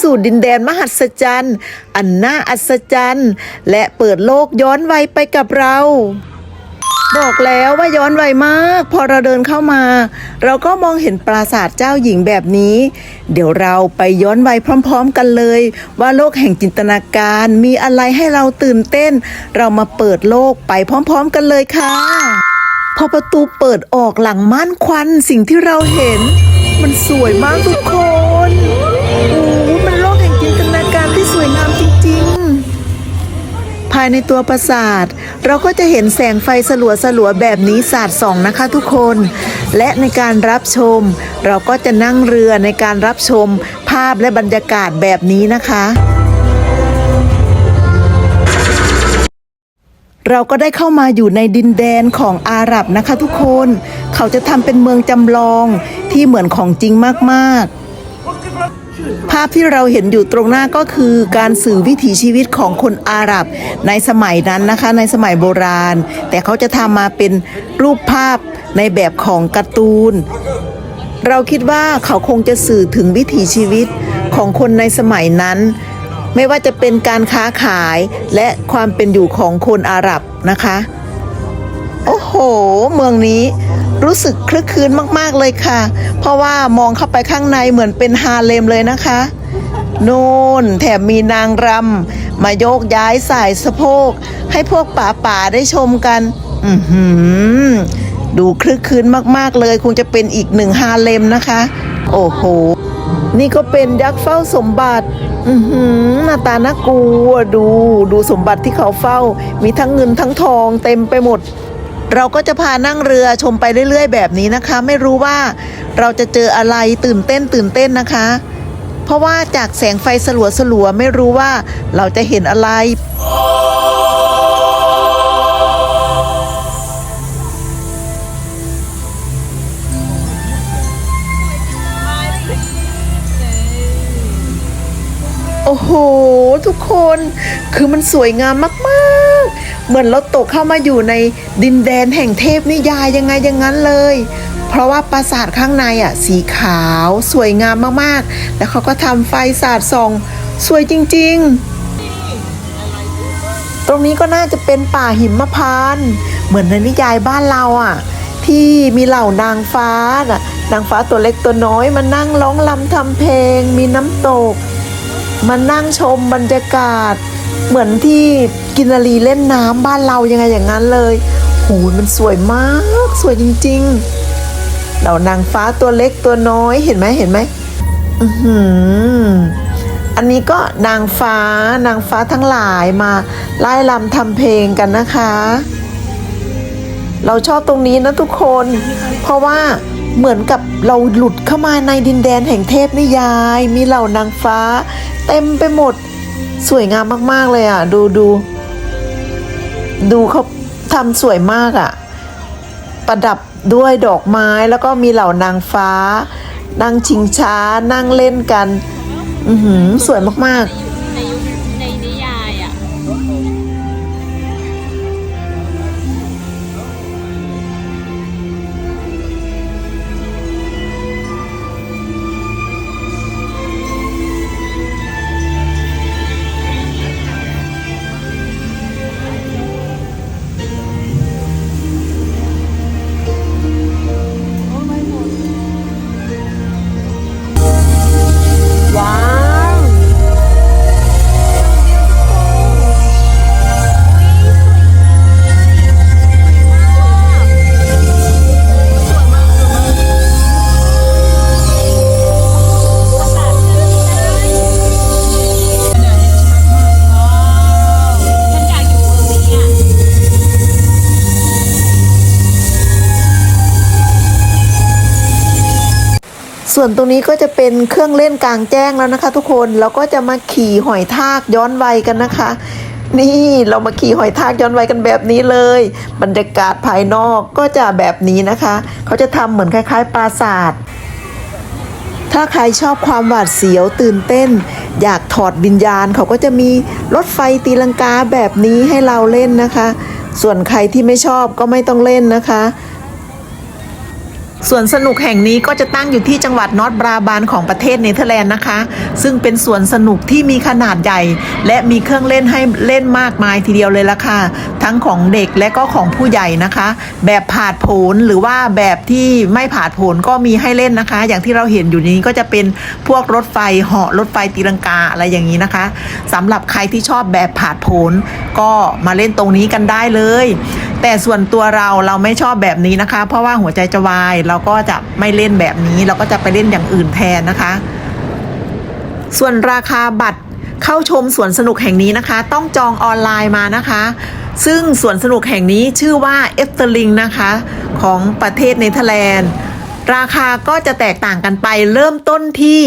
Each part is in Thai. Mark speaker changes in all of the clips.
Speaker 1: สู่ดินแดนมหัศจรรย์ อันน่าอัศจรรย์ และเปิดโลกย้อนวัยไปกับเราบอกแล้วว่าย้อนวัยมาก พอเราเดินเข้ามา เราก็มองเห็นปราสาทเจ้าหญิงแบบนี้ เดี๋ยวเราไปย้อนวัยพร้อม ๆ กันเลย ว่าโลกแห่งจินตนาการมีอะไรให้เราตื่นเต้น เรามาเปิดโลกไปพร้อม ๆ กันเลยค่ะ พอประตูเปิดออกหลังม่านควันสิ่งที่เราเห็น มันสวยมากทุกคน ในตัวปราสาท เราก็จะเห็นแสงไฟสลัวสลัวแบบนี้สาดส่องนะคะทุกคน และในการรับชม เราก็จะนั่งเรือในการรับชมภาพและบรรยากาศแบบนี้นะคะเราก็ได้เข้ามาอยู่ในดินแดนของอาหรับนะคะทุกคน เขาจะทำเป็นเมืองจำลองที่เหมือนของจริงมากๆ ภาพที่เราเห็นอยู่ตรงหน้าก็คือการสื่อวิถีชีวิตของคนอาหรับในสมัยนั้นนะคะ ในสมัยโบราณ แต่เขาจะทำมาเป็นรูปภาพในแบบของการ์ตูน เราคิดว่าเขาคงจะสื่อถึงวิถีชีวิตของคนในสมัยนั้น ไม่ว่าจะเป็นการค้าขายและความเป็นอยู่ของคนอาหรับนะคะ โอ้โห เมืองนี้ รู้สึกคลึกคืนมากๆเลยค่ะ เพราะว่ามองเข้าไปข้างในเหมือนเป็นฮาเลมเลยนะคะน่นแถมมีนางรำมาโยกย้ายสายสะโพก ให้พวกป่าป่าได้ชมกัน อือหือ ดูคลึกคืนมากๆเลย คงจะเป็นอีกหนึ่งฮาเลมนะคะ โอ้โห นี่ก็เป็นยักษ์เฝ้าสมบัติ อือหือหน้าตาน่ากลัวดู ดูสมบัติที่เขาเฝ้า มีทั้งเงินทั้งทองเต็มไปหมด เราก็จะพานั่งเรือชมไปเรื่อย ๆ แบบนี้นะคะ ไม่รู้ว่าเราจะเจออะไรตื่นเต้นตื่นเต้นนะคะ เพราะว่าจากแสงไฟสลัวสลัวไม่รู้ว่าเราจะเห็นอะไรโอ้โห ทุกคนคือมันสวยงามมาก เหมือนเราตกเข้ามาอยู่ในดินแดนแห่งเทพนิยายยังไงอย่างนั้นเลย เพราะว่าปราสาทข้างในอะสีขาวสวยงามมากๆ แล้วเขาก็ทำไฟสาดส่องสวยจริง ๆ ตรงนี้ก็น่าจะเป็นป่าหิมพานต์เหมือนในนิยายบ้านเราอะ ที่มีเหล่านางฟ้าน่ะนางฟ้าตัวเล็กตัวน้อยมานั่งร้องรำทำเพลง มีน้ำตก มานั่งชมบรรยากาศ เหมือนที่กินารีเล่นน้ำบ้านเรายังไงอย่างนั้นเลยโหยมันสวยมาก สวยจริงๆเหล่านางฟ้าตัวเล็กตัวน้อยเห็นไหมเห็นไหมอือหืออันนี้ก็นางฟ้านางฟ้าทั้งหลายมาไล่ลำทำเพลงกันนะคะ เราชอบตรงนี้นะทุกคน เพราะว่าเหมือนกับเราหลุดเข้ามาในดินแดนแห่งเทพนิยาย มีเหล่านางฟ้า เต็มไปหมด สวยงามมากๆเลยอะ ดูดู ดูเขาทำสวยมากอะ ประดับด้วยดอกไม้แล้วก็มีเหล่านางฟ้า นั่งชิงช้านั่งเล่นกัน อือหือ สวยมากๆ ส่วนตรงนี้ก็จะเป็นเครื่องเล่นกลางแจ้งแล้วนะคะ ทุกคนเราก็จะมาขี่หอยทากย้อนวัยกันนะคะ นี่เรามาขี่หอยทากย้อนวัยกันแบบนี้เลย บรรยากาศภายนอกก็จะแบบนี้นะคะ เขาจะทำเหมือนคล้าย ๆ ปราสาทถ้าใครชอบความหวาดเสียวตื่นเต้น อยากถอดวิญญาณเขาก็จะมีรถไฟตีลังกาแบบนี้ให้เราเล่นนะคะ ส่วนใครที่ไม่ชอบก็ไม่ต้องเล่นนะคะ สวนสนุกแห่งนี้ก็จะตั้งอยู่ที่จังหวัดนอร์ทบราบานของประเทศเนเธอร์แลนด์นะคะ ซึ่งเป็นสวนสนุกที่มีขนาดใหญ่ และมีเครื่องเล่นให้เล่นมากมายทีเดียวเลยล่ะค่ะ ทั้งของเด็กและก็ของผู้ใหญ่นะคะ แบบผาดโผนหรือว่าแบบที่ไม่ผาดโผนก็มีให้เล่นนะคะ อย่างที่เราเห็นอยู่นี้ก็จะเป็นพวกรถไฟเหาะรถไฟตีลังกาอะไรอย่างนี้นะคะสำหรับใครที่ชอบแบบผาดโผนก็มาเล่นตรงนี้กันได้เลย แต่ส่วนตัวเราเราไม่ชอบแบบนี้นะคะ เพราะว่าหัวใจจะวายเราก็จะไม่เล่นแบบนี้ เราก็จะไปเล่นอย่างอื่นแทนนะคะ ส่วนราคาบัตรเข้าชมสวนสนุกแห่งนี้นะคะ ต้องจองออนไลน์มานะคะ ซึ่งสวนสนุกแห่งนี้ชื่อว่าเอฟเตอร์ลิงนะคะ ของประเทศเนเธอร์แลนด์ ราคาก็จะแตกต่างกันไปเริ่มต้นที่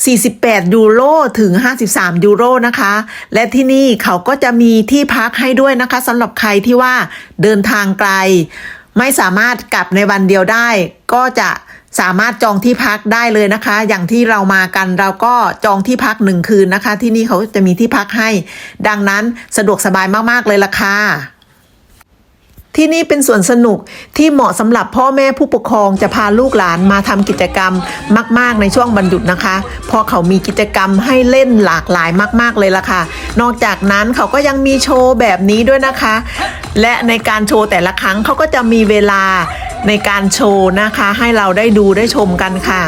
Speaker 1: 48 ยูโรถึง 53 ยูโรนะคะ และที่นี่เขาก็จะมีที่พักให้ด้วยนะคะสำหรับใครที่ว่าเดินทางไกล ไม่สามารถกลับในวันเดียวได้ ก็จะสามารถจองที่พักได้เลยนะคะ อย่างที่เรามากันเราก็จองที่พักหนึ่งคืนนะคะ ที่นี่เขาจะมีที่พักให้ ดังนั้นสะดวกสบายมาก ๆ เลยล่ะค่ะ ที่นี่เป็นสวนสนุกที่เหมาะสำหรับพ่อแม่ผู้ปกครองจะพาลูกหลานมาทำกิจกรรมมาก ๆ ในช่วงบรรยุดนะคะเพราะเขามีกิจกรรมให้เล่นหลากหลายมาก ๆ เลยล่ะค่ะ นอกจากนั้นเขาก็ยังมีโชว์แบบนี้ด้วยนะคะ และในการโชว์แต่ละครั้งเขาก็จะมีเวลาในการโชว์นะคะ ให้เราได้ดูได้ชมกันค่ะ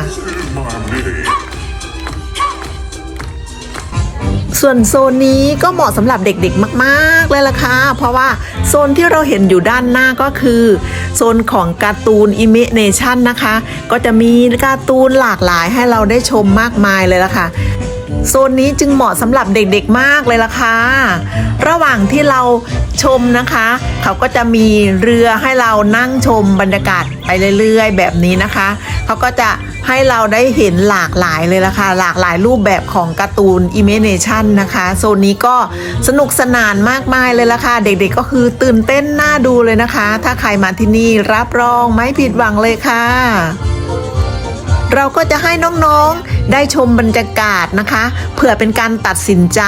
Speaker 1: ส่วนโซนนี้ก็เหมาะสำหรับเด็กๆมากๆเลยล่ะค่ะเพราะว่าโซนที่เราเห็นอยู่ด้านหน้าก็คือ โซนของการ์ตูนอิเมเนชันนะคะ ก็จะมีการ์ตูนหลากหลายให้เราได้ชมมากมายเลยล่ะค่ะ โซนนี้จึงเหมาะสำหรับเด็กๆมากเลยล่ะค่ะ ระหว่างที่เราชมนะคะ เขาก็จะมีเรือให้เรานั่งชมบรรยากาศไปเรื่อยๆ แบบนี้นะคะ เขาก็จะให้เราได้เห็นหลากหลายเลยล่ะค่ะ หลากหลายรูปแบบของการ์ตูนอิเมเนชันนะคะ โซนนี้ก็สนุกสนานมากมายเลยล่ะค่ะ เด็กๆก็คือตื่นเต้นน่าดูเลยนะคะ ถ้าใครมาที่นี่รับรองไม่ผิดหวังเลยค่ะ เราก็จะให้น้องๆ ได้ชมบรรยากาศนะคะเพื่อเป็นการตัดสินใจ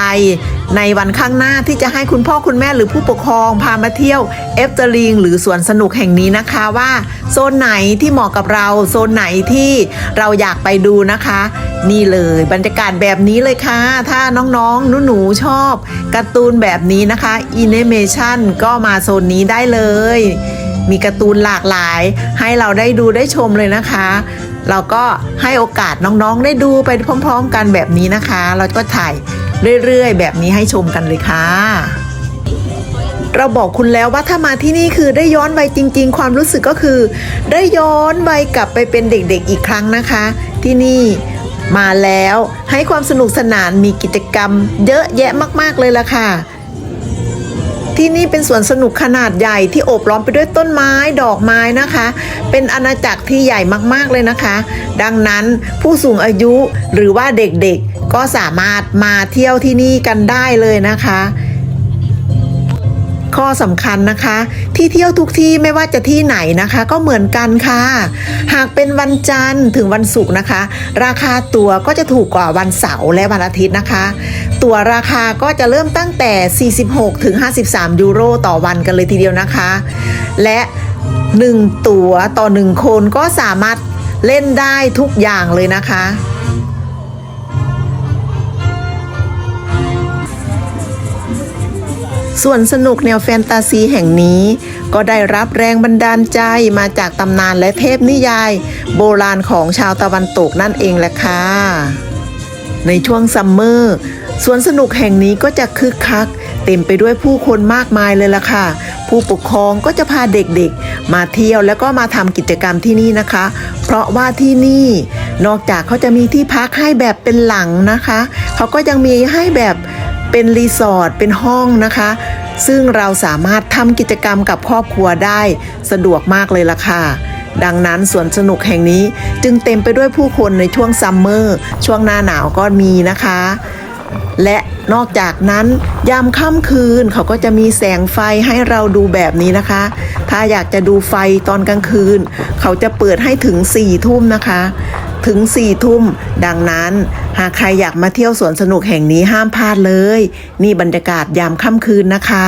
Speaker 1: ในวันข้างหน้าที่จะให้คุณพ่อคุณแม่หรือผู้ปกครองพามาเที่ยวเอฟเตอร์ลิงหรือสวนสนุกแห่งนี้นะคะว่าโซนไหนที่เหมาะกับเราโซนไหนที่เราอยากไปดูนะคะ นี่เลยบรรยากาศแบบนี้เลยค่ะ ถ้าน้องๆหนูๆชอบการ์ตูนแบบนี้นะคะอินเมชันก็มาโซนนี้ได้เลย มีการ์ตูนหลากหลาย ให้เราได้ดูได้ชมเลยนะคะ เราก็ให้โอกาสน้องๆ ได้ดูไปพร้อม ๆ กันแบบนี้นะคะ เราก็ถ่ายเรื่อยๆ แบบนี้ให้ชมกันเลยค่ะเราบอกคุณแล้วว่าถ้ามาที่นี่คือได้ย้อนวัยจริง ๆ ความรู้สึกก็คือ ได้ย้อนวัยกลับไปเป็นเด็กๆอีกครั้งนะคะ ที่นี่มาแล้วให้ความสนุกสนานมีกิจกรรม เยอะแยะมากๆเลยล่ะค่ะ ที่นี่เป็นสวนสนุกขนาดใหญ่ที่โอบล้อมไปด้วยต้นไม้ดอกไม้นะคะ เป็นอาณาจักรที่ใหญ่มากๆเลยนะคะ ดังนั้นผู้สูงอายุหรือว่าเด็กๆก็สามารถมาเที่ยวที่นี่กันได้เลยนะคะ ข้อสำคัญนะคะ ที่เที่ยวทุกที่ไม่ว่าจะที่ไหนนะคะ ก็เหมือนกันค่ะ หากเป็นวันจันทร์ถึงวันศุกร์นะคะ ราคาตั๋วก็จะถูกกว่าวันเสาร์และวันอาทิตย์นะคะ ตั๋วราคาก็จะเริ่มตั้งแต่ 46 ถึง 53 ยูโรต่อวันกันเลยทีเดียวนะคะ และ 1 ตั๋วต่อ 1 คนก็สามารถเล่นได้ทุกอย่างเลยนะคะ ส่วนสนุกแนวแฟนตาซีแห่งนี้ ก็ได้รับแรงบันดาลใจมาจากตำนานและเทพนิยาย โบราณของชาวตะวันตกนั่นเองแหละค่ะในช่วงซัมเมอร์สวนสนุกแห่งนี้ก็จะคึกคัก เต็มไปด้วยผู้คนมากมายเลยล่ะค่ะ ผู้ปกครองก็จะพาเด็กๆ มาเที่ยวแล้วก็มาทำกิจกรรมที่นี่นะคะ เพราะว่าที่นี่นอกจากเขาจะมีที่พักให้แบบเป็นหลังนะคะ เขาก็ยังมีให้แบบ เป็นรีสอร์ทเป็นห้องนะคะ ซึ่งเราสามารถทำกิจกรรมกับครอบครัวได้สะดวกมากเลยล่ะค่ะ ดังนั้นสวนสนุกแห่งนี้จึงเต็มไปด้วยผู้คนในช่วงซัมเมอร์ช่วงหน้าหนาวก็มีนะคะ และนอกจากนั้นยามค่ำคืนเขาก็จะมีแสงไฟให้เราดูแบบนี้นะคะ ถ้าอยากจะดูไฟตอนกลางคืน เขาจะเปิดให้ถึง4ี่ทุ่มนะคะ ถึง4ี่ทุ่ม ดังนั้น หากใครอยากมาเที่ยวสวนสนุกแห่งนี้ห้ามพลาดเลย นี่บรรยากาศยามค่ำคืนนะคะ